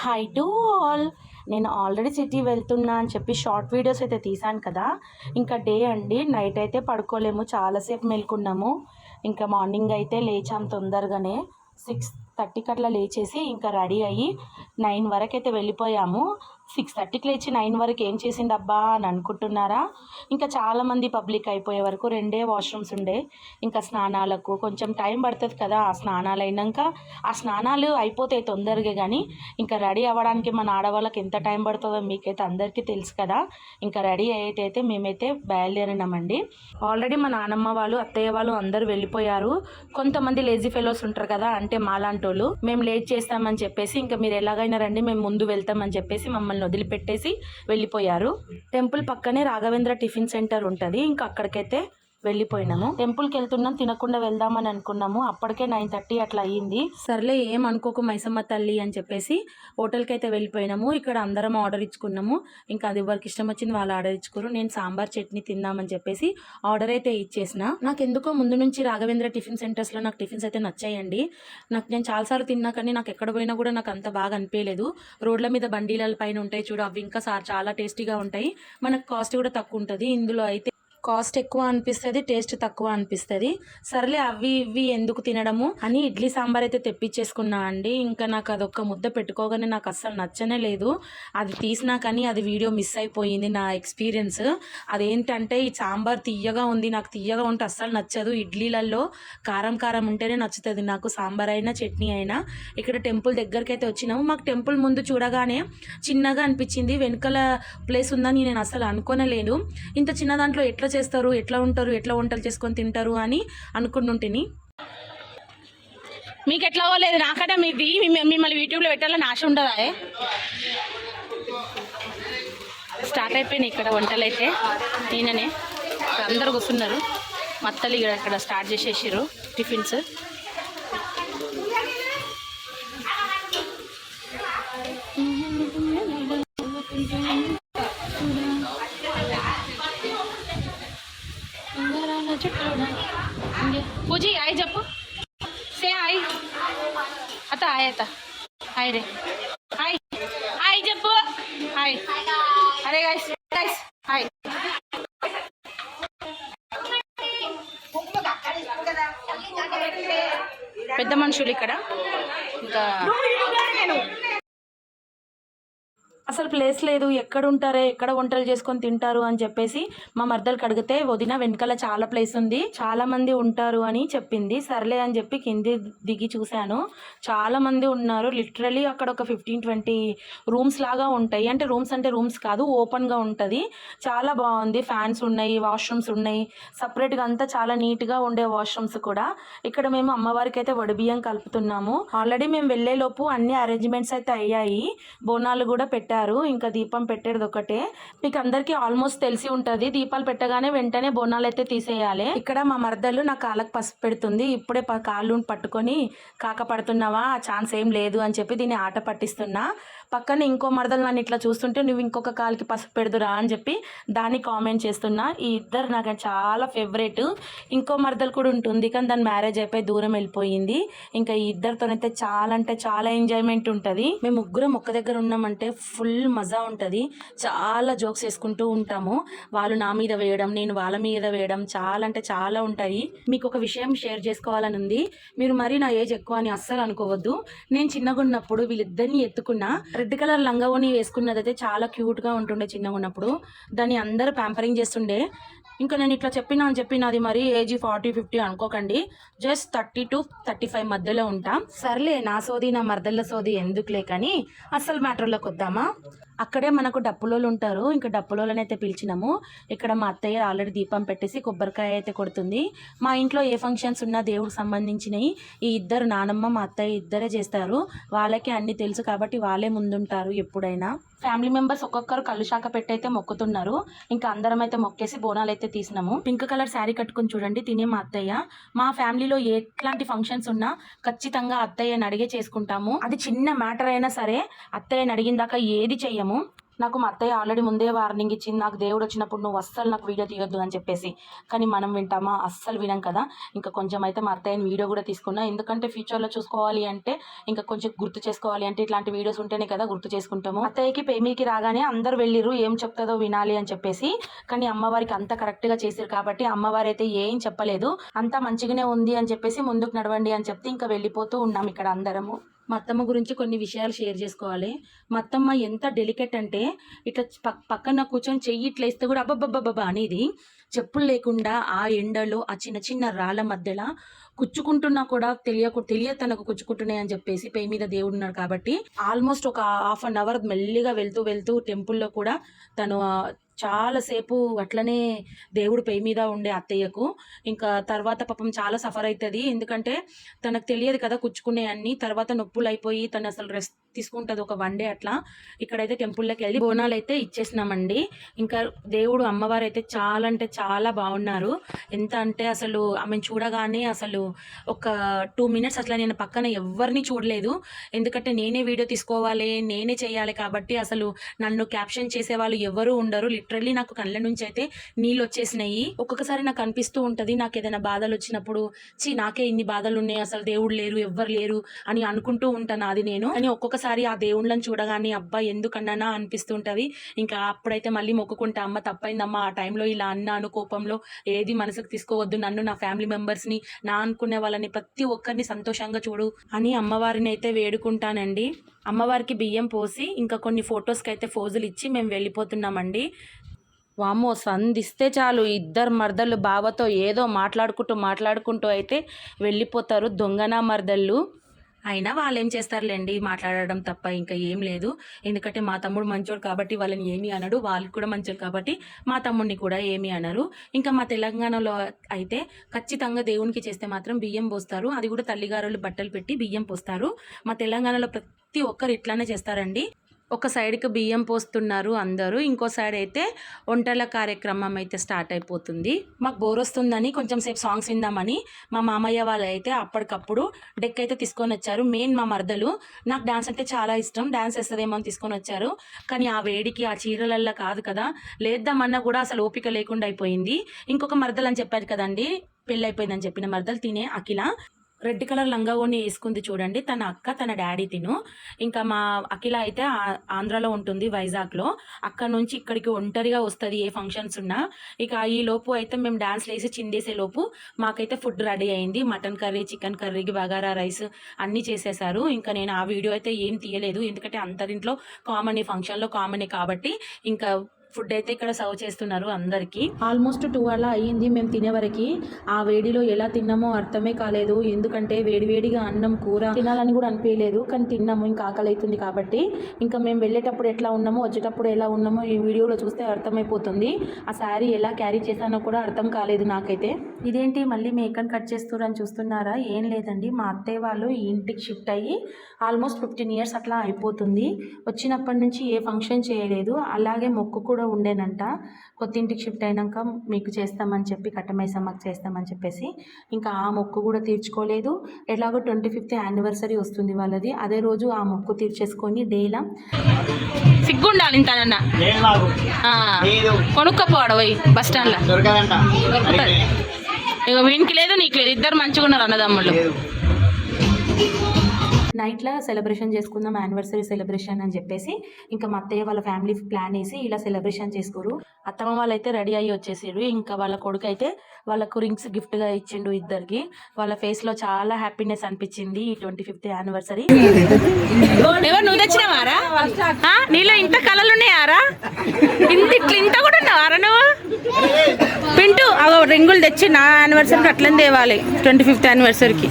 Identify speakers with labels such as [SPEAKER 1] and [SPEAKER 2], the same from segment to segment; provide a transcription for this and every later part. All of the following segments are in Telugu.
[SPEAKER 1] హాయ్ టు ఆల్ నేను ఆల్రెడీ సిటీ వెళ్తున్నా అని చెప్పి షార్ట్ వీడియోస్ అయితే తీసాను కదా. ఇంకా డే అండి. నైట్ అయితే పడుకోలేము. చాలాసేపు మేల్కున్నాము. ఇంకా మార్నింగ్ అయితే లేచాం తొందరగానే. సిక్స్ థర్టీకి అట్లా లేచేసి ఇంకా రెడీ అయ్యి నైన్ వరకు అయితే వెళ్ళిపోయాము. సిక్స్ థర్టీకి లేచి నైన్ వరకు ఏం చేసింది అబ్బా అని అనుకుంటున్నారా? ఇంకా చాలామంది పబ్లిక్ అయిపోయే వరకు రెండే వాష్రూమ్స్ ఉండే. ఇంకా స్నానాలకు కొంచెం టైం పడుతుంది కదా ఆ స్నానాలు అయినాక. ఆ స్నానాలు అయిపోతాయి తొందరగా కానీ ఇంకా రెడీ అవ్వడానికి మన ఆడవాళ్ళకి ఎంత టైం పడుతుందో మీకైతే అందరికీ తెలుసు కదా. ఇంకా రెడీ అయితే మేమైతే బయలుదేరినామండి. ఆల్రెడీ మా నానమ్మ వాళ్ళు అత్తయ్య వాళ్ళు అందరూ వెళ్ళిపోయారు. కొంతమంది లేజీ ఫెలోస్ ఉంటారు కదా అంటే మాలాంటి వాళ్ళు మేము లేట్ చేస్తామని చెప్పేసి ఇంకా మీరు ఎలాగైనా రండి మేము ముందు వెళ్తామని చెప్పేసి మమ్మల్ని వదిలిపెట్టేసి వెళ్ళిపోయారు. టెంపుల్ పక్కనే రాఘవేంద్ర టిఫిన్ సెంటర్ ఉంటుంది. ఇంకా అక్కడికైతే వెళ్ళిపోయినాము. టెంపుల్కి వెళ్తున్నాం తినకుండా వెళ్దామని అనుకున్నాము. అప్పటికే నైన్ థర్టీ అట్లా అయ్యింది. సర్లే ఏం అనుకోకు మైసమ్మ తల్లి అని చెప్పేసి హోటల్కి అయితే వెళ్ళిపోయినాము. ఇక్కడ అందరం ఆర్డర్ ఇచ్చుకున్నాము. ఇంకా అది ఎవరికి ఇష్టం వచ్చింది వాళ్ళు ఆర్డర్ ఇచ్చుకోరు. నేను సాంబార్ చట్నీ తిందామని చెప్పేసి ఆర్డర్ అయితే ఇచ్చేసిన. నాకు ఎందుకో ముందు నుంచి రాఘవేంద్ర టిఫిన్ సెంటర్స్లో నాకు టిఫిన్స్ అయితే నచ్చాయండి. నాకు నేను చాలాసార్లు తిన్నా కానీ నాకు ఎక్కడ పోయినా కూడా నాకు అంత బాగా అనిపించలేదు రోడ్ల మీద బండీల పైన ఉంటాయి చూడు అవి ఇంకా చాలా టేస్టీగా ఉంటాయి. మనకు కాస్ట్ కూడా తక్కువ ఉంటుంది. ఇందులో అయితే కాస్ట్ ఎక్కువ అనిపిస్తుంది టేస్ట్ తక్కువ అనిపిస్తుంది. సర్లే అవి ఇవి ఎందుకు తినడము అని ఇడ్లీ సాంబార్ అయితే తెప్పించేసుకున్నా అండి. ఇంకా నాకు అదొక ముద్ద పెట్టుకోగానే నాకు అస్సలు నచ్చనే లేదు. అది తీసినా కానీ అది వీడియో మిస్ అయిపోయింది నా ఎక్స్పీరియన్స్. అదేంటంటే ఈ సాంబార్ తీయగా ఉంది నాకు తీయగా ఉంటే అస్సలు నచ్చదు. ఇడ్లీలలో కారం కారం ఉంటేనే నచ్చుతుంది నాకు సాంబార్ అయినా చట్నీ అయినా. ఇక్కడ టెంపుల్ దగ్గరికి అయితే వచ్చినాము. మాకు టెంపుల్ ముందు చూడగానే చిన్నగా అనిపించింది. వెనకాల ప్లేస్ ఉందని నేను అసలు అనుకోనలేను ఇంత చిన్న దాంట్లో ఎట్లా చేస్తారు ఎట్లా ఉంటారు ఎట్లా వంటలు చేసుకొని తింటారు అని అనుకుంటుంటిని. మీకు ఎట్లా అవ్వలేదు నాకన్నా మీది మిమ్మల్ని యూట్యూబ్లో పెట్టాలని ఆశ ఉండదా స్టార్ట్ అయిపోయినాయి ఇక్కడ వంటలు అయితే నేననే. అందరు కూర్చున్నారు. మత్తలు ఇక్కడ ఇక్కడ స్టార్ట్ చేసేసారు టిఫిన్స్. అత్త హాయ్ రే. హాయ్ హాయ్ చెప్పు. హాయ్ అరే గైస్ గైస్ హాయ్ పెద్ద మనుషులు ఇక్కడ. ఇంకా ప్లేస్ లేదు ఎక్కడ ఉంటారే ఎక్కడ వంటలు చేసుకొని తింటారు అని చెప్పేసి మా మర్దలకు అడిగితే వదిన వెనకాల చాలా ప్లేస్ ఉంది చాలా మంది ఉంటారు అని చెప్పింది. సర్లే అని చెప్పి కింది దిగి చూశాను. చాలా మంది ఉన్నారు లిటరలీ అక్కడ ఒక ఫిఫ్టీన్ ట్వంటీ రూమ్స్ లాగా ఉంటాయి. అంటే రూమ్స్ అంటే రూమ్స్ కాదు ఓపెన్గా ఉంటుంది. చాలా బాగుంది ఫ్యాన్స్ ఉన్నాయి వాష్రూమ్స్ ఉన్నాయి. సపరేట్గా అంతా చాలా నీట్గా ఉండే వాష్రూమ్స్ కూడా. ఇక్కడ మేము అమ్మవారికి అయితే వడిబియ్యం కలుపుతున్నాము. ఆల్రెడీ మేము వెళ్ళేలోపు అన్ని అరేంజ్మెంట్స్ అయితే అయ్యాయి. బోనాలు కూడా పెట్టారు. ఇంకా దీపం పెట్టేది ఒకటే. మీకు అందరికీ ఆల్మోస్ట్ తెలిసి ఉంటుంది. దీపాలు పెట్టగానే వెంటనే బోనాలు అయితే తీసేయాలి. ఇక్కడ మా మరదలు నా కాళ్ళకు పసుపు పెడుతుంది. ఇప్పుడే ప- కాళ్ళు పట్టుకొని కాక పడుతున్నావా? ఆ ఛాన్స్ ఏం లేదు అని చెప్పి దీన్ని ఆట పట్టిస్తున్నా. పక్కన ఇంకో మరదలు నన్ను ఇట్లా చూస్తుంటే నువ్వు ఇంకొక కాలికి పసుపు పెడుదురా అని చెప్పి దాన్ని కామెంట్ చేస్తున్నా. ఈ ఇద్దరు నాకు చాలా ఫేవరెట్ ఇంకో మరదలు కూడా ఉంటుంది కానీ దాని మ్యారేజ్ అయిపోయి దూరం వెళ్ళిపోయింది. ఇంకా ఈ ఇద్దరితోనైతే చాలా అంటే చాలా ఎంజాయ్మెంట్ ఉంటుంది. మేము ముగ్గురం ఒక్క దగ్గర ఉన్నామంటే ఫుల్ మజా ఉంటుంది. చాలా జోక్స్ వేసుకుంటూ ఉంటాము. వాళ్ళు నా మీద వేయడం నేను వాళ్ళ మీద వేయడం చాలా అంటే చాలా ఉంటాయి. మీకు ఒక విషయం షేర్ చేసుకోవాలని ఉంది. మీరు మరీ నా ఏజ్ ఎక్కువ అని అస్సలు అనుకోవద్దు. నేను చిన్నగా ఉన్నప్పుడు వీళ్ళిద్దరిని ఎత్తుకున్నా. రెడ్ కలర్ లంగా ఓని వేసుకున్నదైతే చాలా క్యూట్గా ఉంటుండే చిన్నగా ఉన్నప్పుడు దాన్ని అందరూ ప్యాంపరింగ్ చేస్తుండే. ఇంకా నేను ఇట్లా చెప్పినా అని చెప్పినది మరి ఏజీ ఫార్టీ ఫిఫ్టీ అనుకోకండి. Just thirty to thirty five మధ్యలో ఉంటాం. సర్లే నా సోది నా మర్దళ్ళ సోది ఎందుకులే కానీ అసలు మ్యాటర్లోకి వద్దామా? అక్కడే మనకు డప్పులోలు ఉంటారు. ఇంకా డప్పులోలని అయితే పిలిచినాము. ఇక్కడ మా అత్తయ్య ఆల్రెడీ దీపం పెట్టేసి కొబ్బరికాయ అయితే కొడుతుంది. మా ఇంట్లో ఏ ఫంక్షన్స్ ఉన్నా దేవుడికి సంబంధించినవి ఈ ఇద్దరు నానమ్మ మా అత్తయ్య ఇద్దరే చేస్తారు. వాళ్ళకి అన్నీ తెలుసు కాబట్టి వాళ్ళే ముందుంటారు ఎప్పుడైనా. ఫ్యామిలీ మెంబర్స్ ఒక్కొక్కరు కళ్ళు శాఖ పెట్టయితే మొక్కుతున్నారు. ఇంకా అందరం అయితే మొక్కేసి బోనాలు అయితే తీసినాము. పింక్ కలర్ శారీ కట్టుకుని చూడండి తినే మా అత్తయ్య. మా ఫ్యామిలీలో ఎట్లాంటి ఫంక్షన్స్ ఉన్నా ఖచ్చితంగా అత్తయ్యని అడిగే చేసుకుంటాము. అది చిన్న మ్యాటర్ అయినా సరే అత్తయ్యని అడిగిన దాకా ఏది చెయ్యము. నాకు మా అత్తయ్య ఆల్రెడీ ముందే వార్నింగ్ ఇచ్చింది. నాకు దేవుడు వచ్చినప్పుడు నువ్వు అస్సలు నాకు వీడియో తీయొద్దు అని చెప్పేసి. కానీ మనం వింటామా? అస్సలు వినం కదా. ఇంకా కొంచెం అయితే మా అత్తయ్యని వీడియో కూడా తీసుకున్నా. ఎందుకంటే ఫ్యూచర్లో చూసుకోవాలి అంటే ఇంకా కొంచెం గుర్తు చేసుకోవాలి అంటే ఇట్లాంటి వీడియోస్ ఉంటేనే కదా గుర్తు చేసుకుంటాము. అత్తయ్యకి పేమీకి రాగానే అందరు వెళ్ళిర్రు. ఏం చెప్తుందో వినాలి అని చెప్పేసి. కానీ అమ్మవారికి అంత కరెక్ట్గా చేసిరు కాబట్టి అమ్మవారు అయితే ఏం చెప్పలేదు. అంతా మంచిగానే ఉంది అని చెప్పేసి ముందుకు నడవండి అని చెప్తే ఇంకా వెళ్ళిపోతూ ఉన్నాం ఇక్కడ అందరము. మా అత్తమ్మ గురించి కొన్ని విషయాలు షేర్ చేసుకోవాలి. మా అత్తమ్మ ఎంత డెలికేట్ అంటే ఇట్లా పక్కన కూర్చొని చెయ్యి ఇట్లా ఇస్తే కూడా అబ్బబ్బబ్బబ్బా అనేది చెప్పులు లేకుండా ఆ ఎండలో ఆ చిన్న చిన్న రాళ్ళ మధ్యలో కుచ్చుకుంటున్నా కూడా తెలియకు తెలియ తనకు కుచ్చుకుంటున్నాయి అని చెప్పేసి పై మీద దేవుడు ఉన్నాడు కాబట్టి ఆల్మోస్ట్ ఒక హాఫ్ అన్ అవర్ మెల్లిగా వెళ్తూ వెళ్తూ టెంపుల్లో కూడా తను చాలాసేపు అట్లనే దేవుడు పేయి మీద ఉండే అత్తయ్యకు. ఇంకా తర్వాత పాపం చాలా సఫర్ అవుతుంది ఎందుకంటే తనకు తెలియదు కదా కుచ్చుకునే అన్ని. తర్వాత నొప్పులు అయిపోయి తను అసలు రెస్ట్ తీసుకుంటుంది ఒక వన్ డే అట్లా. ఇక్కడైతే టెంపుల్లోకి వెళ్ళి బోనాలు అయితే ఇచ్చేసినామండి. ఇంకా దేవుడు అమ్మవారు అయితే చాలా అంటే చాలా బాగున్నారు ఎంత అంటే అసలు ఆమెను చూడగానే అసలు ఒక టూ మినిట్స్ అట్లా నేను పక్కన ఎవరిని చూడలేదు. ఎందుకంటే నేనే వీడియో తీసుకోవాలి నేనే చేయాలి కాబట్టి అసలు నన్ను క్యాప్షన్ చేసే వాళ్ళు ఎవరు ఉండరు. లిటరల్లీ నాకు కళ్ళ నుంచి అయితే నీళ్ళు వచ్చేసినాయి ఒక్కొక్కసారి నాకు అనిపిస్తూ ఉంటుంది నాకు ఏదైనా బాధలు వచ్చినప్పుడు చీ నాకే ఇన్ని బాధలు ఉన్నాయి అసలు దేవుడు లేరు ఎవ్వరు లేరు అని అనుకుంటూ ఉంటాను అది నేను. అని ఒక్కొక్కసారి ఆ దేవుళ్ళని చూడగానే అబ్బా ఎందుకన్నానా అనిపిస్తుంటది. ఇంకా అప్పుడైతే మళ్ళీ మొక్కుకుంటా అమ్మ తప్పైందమ్మా ఆ టైంలో ఇలా అన్నాను కోపంలో ఏది మనసుకు తీసుకోవద్దు నన్ను నా ఫ్యామిలీ మెంబర్స్ని నా అనుకునే వాళ్ళని ప్రతి ఒక్కరిని సంతోషంగా చూడు అని అమ్మవారిని అయితే వేడుకుంటానండి. అమ్మవారికి బియ్యం పోసి ఇంకా కొన్ని ఫొటోస్కి అయితే ఫోజులు ఇచ్చి మేము వెళ్ళిపోతున్నామండి. వామ్మో సంధిస్తే చాలు. ఇద్దరు మరదళ్ళు బావతో ఏదో మాట్లాడుకుంటూ మాట్లాడుకుంటూ అయితే వెళ్ళిపోతారు దొంగన మర్దళ్ళు. అయినా వాళ్ళు ఏం చేస్తారులేండి? మాట్లాడడం తప్ప ఇంకా ఏం లేదు. ఎందుకంటే మా తమ్ముడు మంచోడు కాబట్టి వాళ్ళని ఏమీ అనడు. వాళ్ళు కూడా మంచోడు కాబట్టి మా తమ్ముడిని కూడా ఏమీ అనరు. ఇంకా మా తెలంగాణలో అయితే ఖచ్చితంగా దేవునికి చేస్తే మాత్రం బియ్యం పోస్తారు. అది కూడా తల్లిగారులు బట్టలు పెట్టి బియ్యం పోస్తారు. మా తెలంగాణలో ప్రతి ఒక్కరు ఇట్లానే చేస్తారండి. ఒక సైడ్కి బియ్యం పోస్తున్నారు అందరూ. ఇంకో సైడ్ అయితే వంటల కార్యక్రమం అయితే స్టార్ట్ అయిపోతుంది. మాకు బోర్ వస్తుందని కొంచెం సేపు సాంగ్స్ విందామని మా మామయ్య వాళ్ళు అయితే అప్పటికప్పుడు డెక్ అయితే తీసుకొని వచ్చారు. మెయిన్ మా మరదలు. నాకు డాన్స్ అంటే చాలా ఇష్టం. డాన్స్ వేస్తుందేమో అని తీసుకొని వచ్చారు. కానీ ఆ వేడికి ఆ చీరలల్లో కాదు కదా. లేద్దామన్నా కూడా అసలు ఓపిక లేకుండా అయిపోయింది. ఇంకొక మరదలు అని చెప్పారు కదండి. పెళ్ళి అయిపోయిందని చెప్పిన మరదలు తినే అఖిల. రెడ్ కలర్ లంగా ఓని వేసుకుంది చూడండి. తన అక్క తన డాడీ తిను. ఇంకా మా అఖిల అయితే ఆ- ఆంధ్రాలో ఉంటుంది వైజాగ్లో. అక్కడ నుంచి ఇక్కడికి ఒంటరిగా వస్తుంది ఏ ఫంక్షన్స్ ఉన్నా. ఇక ఈ లోపు అయితే మేము డాన్స్ వేసి చిందేసే లోపు మాకైతే ఫుడ్ రెడీ అయింది. మటన్ కర్రీ చికెన్ కర్రీకి బగారా రైస్ అన్నీ చేసేసారు. ఇంకా నేను ఆ వీడియో అయితే ఏం తీయలేదు. ఎందుకంటే అందరింట్లో కామన్ ఈ ఫంక్షన్లో కామనే కాబట్టి ఇంకా ఫుడ్ అయితే ఇక్కడ సర్వ్ చేస్తున్నారు అందరికీ. ఆల్మోస్ట్ టూ అలా అయ్యింది. మేము తినే వరకు ఆ వేడిలో ఎలా తిన్నామో అర్థమే కాలేదు. ఎందుకంటే వేడివేడిగా అన్నం కూర తినాలని కూడా అనిపించలేదు. కానీ తిన్నాము. ఇంకా ఆకలి అవుతుంది కాబట్టి ఇంకా మేము వెళ్ళేటప్పుడు ఎట్లా ఉన్నామో వచ్చేటప్పుడు ఎలా ఉన్నామో ఈ వీడియోలో చూస్తే అర్థమైపోతుంది. ఆ శారీ ఎలా క్యారీ చేశానో కూడా అర్థం కాలేదు నాకైతే. ఇదేంటి? మళ్ళీ మేకన్ కట్ చేస్తున్నారని చూస్తున్నారా? ఏం లేదండి. మా అత్తయ్య వాళ్ళు ఈ ఇంటికి షిఫ్ట్ అయ్యి ఆల్మోస్ట్ ఫిఫ్టీన్ ఇయర్స్ అట్లా అయిపోతుంది. వచ్చినప్పటి నుంచి ఏ ఫంక్షన్ చేయలేదు. అలాగే మొక్కు కూడా ఉండేనంట. కొత్త ఇంటికి షిఫ్ట్ అయినాక మీకు చేస్తామని చెప్పి కట్టమైసమ్మకి చేస్తామని చెప్పేసి ఇంకా ఆ మొక్కు కూడా తీర్చుకోలేదు. ఎలాగో ట్వంటీ ఫిఫ్త్ యానివర్సరీ వస్తుంది వాళ్ళది. అదే రోజు ఆ మొక్కు తీర్చేసుకొని డేలా సిగ్గుండాలి ఇంతనన్న
[SPEAKER 2] లేదు నాకు లేదు.
[SPEAKER 1] కొనుక్కపోవడం పోయి బస్ స్టాండ్లో. దొరుకుతుంది. ఇక వీనికి లేదు నీకు లేదు. ఇద్దరు మంచిగా ఉన్నారు అన్నదమ్ముళ్ళు నైట్లో సెలబ్రేషన్ చేసుకుందాం యానివర్సరీ సెలబ్రేషన్ అని చెప్పేసి ఇంకా మా అత్తయ్య వాళ్ళ ఫ్యామిలీ ప్లాన్ వేసి ఇలా సెలబ్రేషన్ చేసుకోరు అత్తమ్మ వాళ్ళైతే రెడీ అయ్యి వచ్చేసారు ఇంకా వాళ్ళ కొడుకు అయితే వాళ్ళకు రింగ్స్ గిఫ్ట్గా ఇచ్చిండు ఇద్దరికి. వాళ్ళ ఫేస్లో చాలా హ్యాపీనెస్ అనిపించింది ఈ ట్వంటీ ఫిఫ్త్ యానివర్సరీ. ఎవరు నువ్వు తెచ్చినావారా నీలో ఇంత కళలు ఉన్నాయారా ఇంత ఇట్లా ఇంత కూడా ఉన్నావారా నువ్వు? పింటూ అగో రింగులు తెచ్చి నా యానివర్సరీకి అట్లనే తేవాలి ట్వంటీ ఫిఫ్త్ యానివర్సరీకి.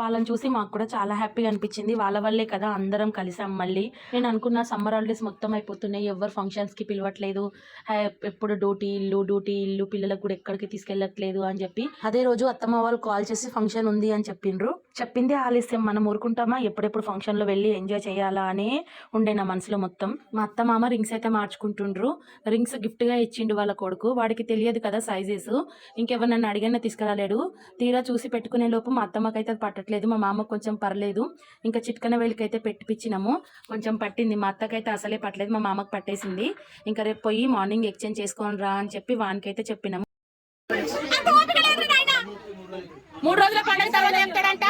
[SPEAKER 1] వాళ్ళని చూసి మాకు కూడా చాలా హ్యాపీగా అనిపించింది. వాళ్ళ వల్లే కదా అందరం కలిసాం మళ్ళీ. నేను అనుకున్న సమ్మర్ హాలిడేస్ మొత్తం అయిపోతున్నాయి. ఎవరు ఫంక్షన్స్కి పిలవట్లేదు. హ్యా- ఎప్పుడు డ్యూటీ ఇల్లు డ్యూటీ ఇల్లు పిల్లలకు కూడా ఎక్కడికి తీసుకెళ్ళట్లేదు అని చెప్పి. అదే రోజు అత్తమ్మ వాళ్ళు కాల్ చేసి ఫంక్షన్ ఉంది అని చెప్పిండ్రు. చెప్పిందే ఆలస్యం. మనం ఊరుకుంటామా? ఎప్పుడెప్పుడు ఫంక్షన్లో వెళ్ళి ఎంజాయ్ చేయాలా అని ఉండే నా మనసులో మొత్తం. మా అత్త మామ రింగ్స్ అయితే మార్చుకుంటుండ్రు. రింగ్స్ గిఫ్ట్గా ఇచ్చిండు వాళ్ళ కొడుకు. వాడికి తెలియదు కదా సైజెస్ ఇంకెవరు నన్ను అడిగినా తీసుకురాలేడు. తీరా చూసి పెట్టుకునే లోపు మా అత్తమ్మకైతే అది పట్టట్లేదు. మా మామకు కొంచెం పర్లేదు. ఇంకా చిట్కన వేలికైతే పెట్టిపించినాము కొంచెం పట్టింది మా అత్తకైతే అసలే పట్టలేదు మా మామకు పట్టేసింది. ఇంకా రేపు పోయి మార్నింగ్ ఎక్స్చేంజ్ చేసుకొని రా అని చెప్పి వానికైతే చెప్పినాము. మూడు రోజుల పండుగ తర్వాత చెప్తాడంట.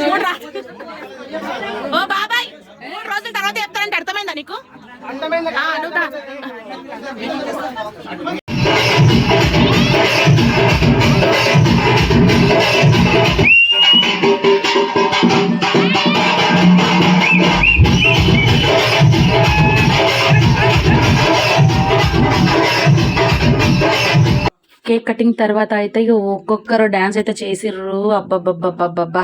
[SPEAKER 1] మూడు రా- ఓ బాబాయ్ మూడు రోజుల తర్వాత చెప్తాడంట అర్థమైందా నీకు? ఆ, కేక్ కటింగ్ తర్వాత అయితే ఇక ఒక్కొక్కరు డాన్స్ అయితే చేసిర్రు. అబ్బబ్బబ్బబ్బబ్బా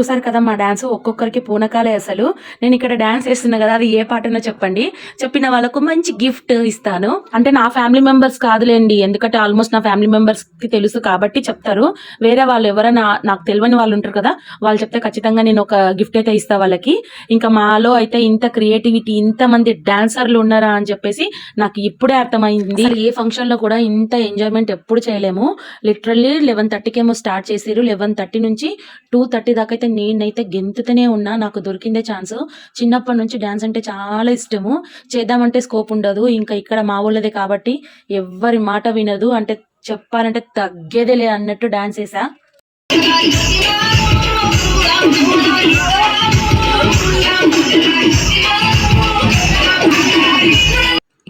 [SPEAKER 1] చూసారు కదా మా డాన్స్ ఒక్కొక్కరికి పూనకాలే అసలు. నేను ఇక్కడ డాన్స్ వేస్తున్నా కదా అది ఏ పాటనో చెప్పండి. చెప్పిన వాళ్ళకు మంచి గిఫ్ట్ ఇస్తాను. అంటే నా ఫ్యామిలీ మెంబర్స్ కాదులేండి ఎందుకంటే ఆల్మోస్ట్ నా ఫ్యామిలీ మెంబర్స్కి తెలుసు కాబట్టి చెప్తారు. వేరే వాళ్ళు ఎవరైనా నాకు తెలియని వాళ్ళు ఉంటారు కదా వాళ్ళు చెప్తే ఖచ్చితంగా నేను ఒక గిఫ్ట్ అయితే ఇస్తా వాళ్ళకి. ఇంకా మాలో అయితే ఇంత క్రియేటివిటీ ఇంత మంది డాన్సర్లు ఉన్నారా అని చెప్పేసి నాకు ఇప్పుడే అర్థమైంది. ఏ ఫంక్షన్లో కూడా ఇంత ఎంజాయ్మెంట్ ఎప్పుడు చేయలేము. లిటరల్లీ లెవెన్ థర్టీకి ఏమో స్టార్ట్ చేసారు లెవెన్ థర్టీ నుంచి టూ థర్టీ దాకా అయితే నేనైతే గెంతుతూనే ఉన్నా. నాకు దొరికిందే ఛాన్స్ చిన్నప్పటి నుంచి డాన్స్ అంటే చాలా ఇష్టము. చేద్దామంటే స్కోప్ ఉండదు. ఇంకా ఇక్కడ మా ఊళ్ళదే కాబట్టి ఎవ్వరి మాట వినదు. అంటే చెప్పాలంటే తగ్గేదేలే అన్నట్టు డాన్స్ వేసా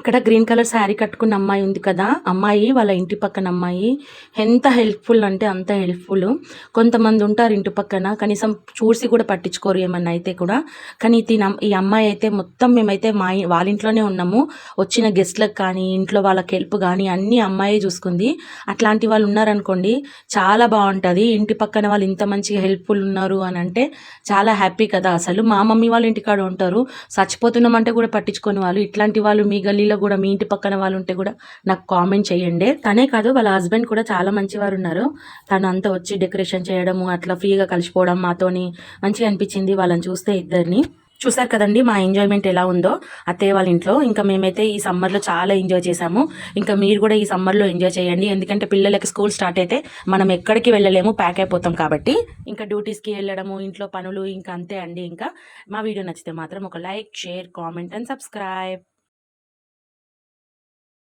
[SPEAKER 1] ఇక్కడ గ్రీన్ కలర్ శారీ కట్టుకున్న అమ్మాయి ఉంది కదా. అమ్మాయి వాళ్ళ ఇంటి పక్కన అమ్మాయి. ఎంత హెల్ప్ఫుల్ అంటే అంత హెల్ప్ఫుల్. కొంతమంది ఉంటారు ఇంటి పక్కన. కనీసం చూసి కూడా పట్టించుకోరు ఏమన్నా అయితే కూడా. కానీ తిన ఈ అమ్మాయి అయితే మొత్తం మేమైతే మా వాళ్ళ ఇంట్లోనే ఉన్నాము. వచ్చిన గెస్ట్లకు కానీ ఇంట్లో వాళ్ళకి హెల్ప్ కానీ అన్ని అమ్మాయే చూసుకుంది. అట్లాంటి వాళ్ళు ఉన్నారనుకోండి చాలా బాగుంటుంది. ఇంటి పక్కన వాళ్ళు ఇంత మంచిగా హెల్ప్ఫుల్ ఉన్నారు అని అంటే చాలా హ్యాపీ కదా. అసలు మా మమ్మీ వాళ్ళ ఇంటికాడ ఉంటారు. చచ్చిపోతున్నామంటే కూడా పట్టించుకొని వాళ్ళు. ఇట్లాంటి వాళ్ళు మీ గల్లీలో కూడా మీ ఇంటి పక్కన వాళ్ళు ఉంటే కూడా నాకు కామెంట్ చేయండి. తనే కాదు వాళ్ళ హస్బెండ్ కూడా చాలా మంచివారు ఉన్నారు. తను అంతా వచ్చి డెకరేషన్ చేయడము అట్లా ఫ్రీగా కలిసిపోవడం మాతోని మంచిగా అనిపించింది వాళ్ళని చూస్తే ఇద్దరిని. చూసారు కదండి మా ఎంజాయ్మెంట్ ఎలా ఉందో? అత్తయ్య వాళ్ళ ఇంట్లో. ఇంకా మేమైతే ఈ సమ్మర్లో చాలా ఎంజాయ్ చేసాము ఇంకా మీరు కూడా ఈ సమ్మర్లో ఎంజాయ్ చేయండి. ఎందుకంటే పిల్లలకి స్కూల్ స్టార్ట్ అయితే మనం ఎక్కడికి వెళ్ళలేము ప్యాక్ అయిపోతాం కాబట్టి. ఇంకా డ్యూటీస్కి వెళ్ళడము ఇంట్లో పనులు ఇంకా అంతే అండి. ఇంకా మా వీడియో నచ్చితే మాత్రం ఒక like share comment and subscribe